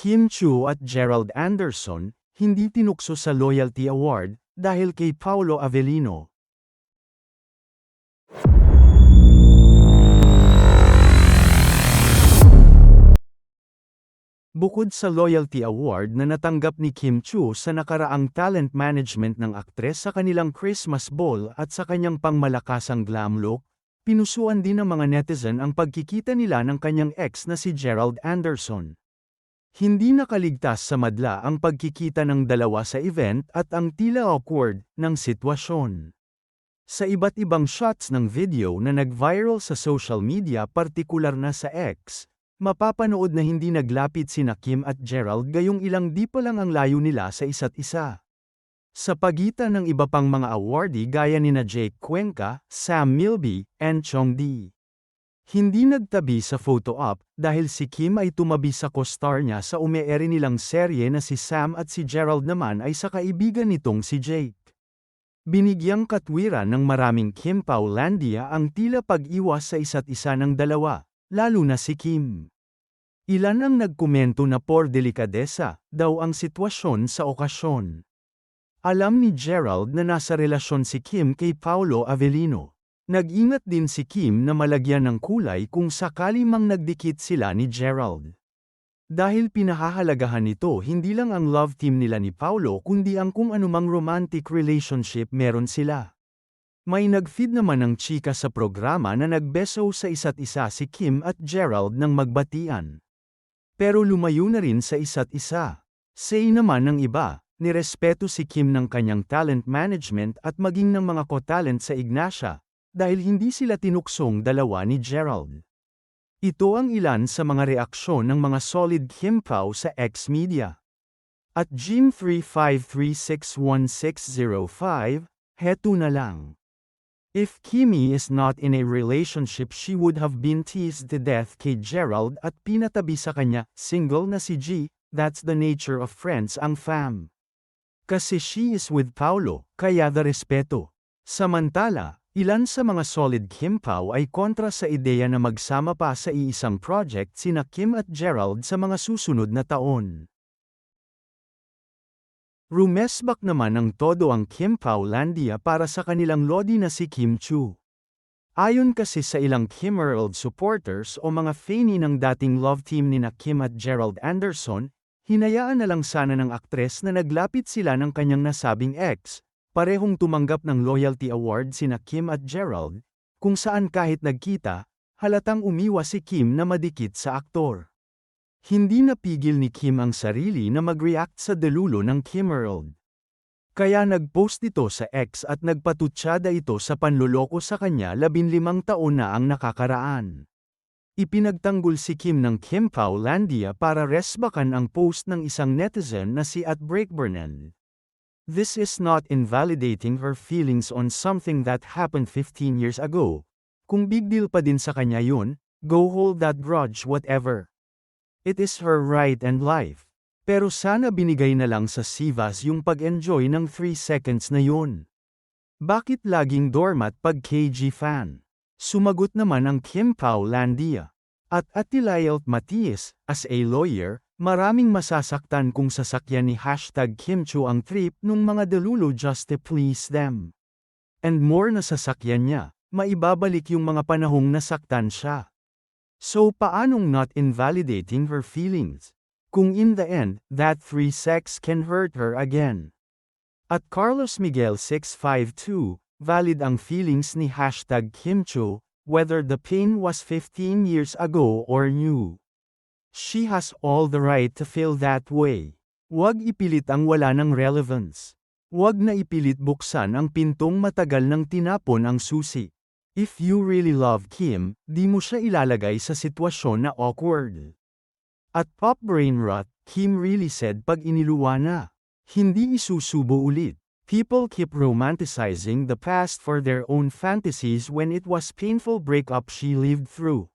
Kim Chu at Gerald Anderson, hindi tinukso sa Loyalty Award, dahil kay Paolo Avellino. Bukod sa Loyalty Award na natanggap ni Kim Chu sa nakaraang talent management ng aktres sa kanilang Christmas Ball at sa kanyang pangmalakasang glam look, pinusuan din ng mga netizen ang pagkikita nila ng kanyang ex na si Gerald Anderson. Hindi nakaligtas sa madla ang pagkikita ng dalawa sa event at ang tila awkward ng sitwasyon. Sa iba't ibang shots ng video na nag-viral sa social media partikular na sa X, mapapanood na hindi naglapit sina Kim at Gerald gayong ilang di pa lang ang layo nila sa isa't isa. Sa pagitan ng iba pang mga awardee gaya ni na Jake Cuenca, Sam Milby, and Chong Di. Hindi nagtabi sa photo op dahil si Kim ay tumabi sa co-star niya sa umeere nilang serye na si Sam at si Gerald naman ay sa kaibigan nitong si Jake. Binigyang katwiran ng maraming Kim Paulandia ang tila pag-iwas sa isa't isa ng dalawa, lalo na si Kim. Ilan ang nagkomento na por delikadesa, daw ang sitwasyon sa okasyon. Alam ni Gerald na nasa relasyon si Kim kay Paolo Avellino. Nag-ingat din si Kim na malagyan ng kulay kung sakali mang nagdikit sila ni Gerald. Dahil pinahahalagahan nito hindi lang ang love team nila ni Paulo kundi ang kung anumang romantic relationship meron sila. May nag-feed naman ng chika sa programa na nagbeso sa isa't isa si Kim at Gerald ng magbatian. Pero lumayo na rin sa isa't isa. Say naman ng iba, nirespeto si Kim ng kanyang talent management at maging ng mga ko-talent sa Ignacia, dahil hindi sila tinuksong dalawa ni Gerald. Ito ang ilan sa mga reaksyon ng mga solid Kim Pao sa X-Media. At Jim3536165, heto na lang. If Kimi is not in a relationship she would have been teased to death kay Gerald at pinatabi sa kanya, single na si G, that's the nature of friends ang fam. Kasi she is with Paulo, kaya the respeto. Samantala, ilan sa mga solid Kim Pao ay kontra sa ideya na magsama pa sa iisang project sina Kim at Gerald sa mga susunod na taon. Rumesbak naman ng todo ang Kim Pao Landia para sa kanilang lodi na si Kim Chu. Ayon kasi sa ilang Kim Earl supporters o mga fanny ng dating love team ni na Kim at Gerald Anderson, hinayaan na lang sana ng aktres na naglapit sila ng kanyang nasabing ex, parehong tumanggap ng loyalty award sina Kim at Gerald, kung saan kahit nagkita, halatang umiwas si Kim na madikit sa aktor. Hindi napigil ni Kim ang sarili na mag-react sa delulo ng Kim Earl. Kaya nag-post ito sa X at nagpatutsyada ito sa panluloko sa kanya labinlimang taon na ang nakakaraan. Ipinagtanggol si Kim ng Kim Paulandia para resbakan ang post ng isang netizen na si at Breakburnen. This is not invalidating her feelings on something that happened 15 years ago. Kung big deal pa din sa kanya yun, go hold that grudge whatever. It is her right and life. Pero sana binigay na lang sa Sivas yung pag-enjoy ng 3 seconds na yun. Bakit laging doormat pag KG fan? Sumagot naman ang Kim Pao Landia. At Atilayelt Matias, as a lawyer, maraming masasaktan kung sasakyan ni hashtag Kimchu ang trip nung mga delulu just to please them. And more na sasakyan niya, maibabalik yung mga panahong nasaktan siya. So paanong not invalidating her feelings? Kung in the end, that free sex can hurt her again. At Carlos Miguel 652, valid ang feelings ni hashtag Kimcho, whether the pain was 15 years ago or new. She has all the right to feel that way. Huwag ipilit ang wala ng relevance. Huwag na ipilit buksan ang pintong matagal nang tinapon ang susi. If you really love Kim, di mo siya ilalagay sa sitwasyon na awkward. At Pop Brain Rot, Kim really said pag iniluwa na. Hindi isusubo ulit. People keep romanticizing the past for their own fantasies when it was painful breakup she lived through.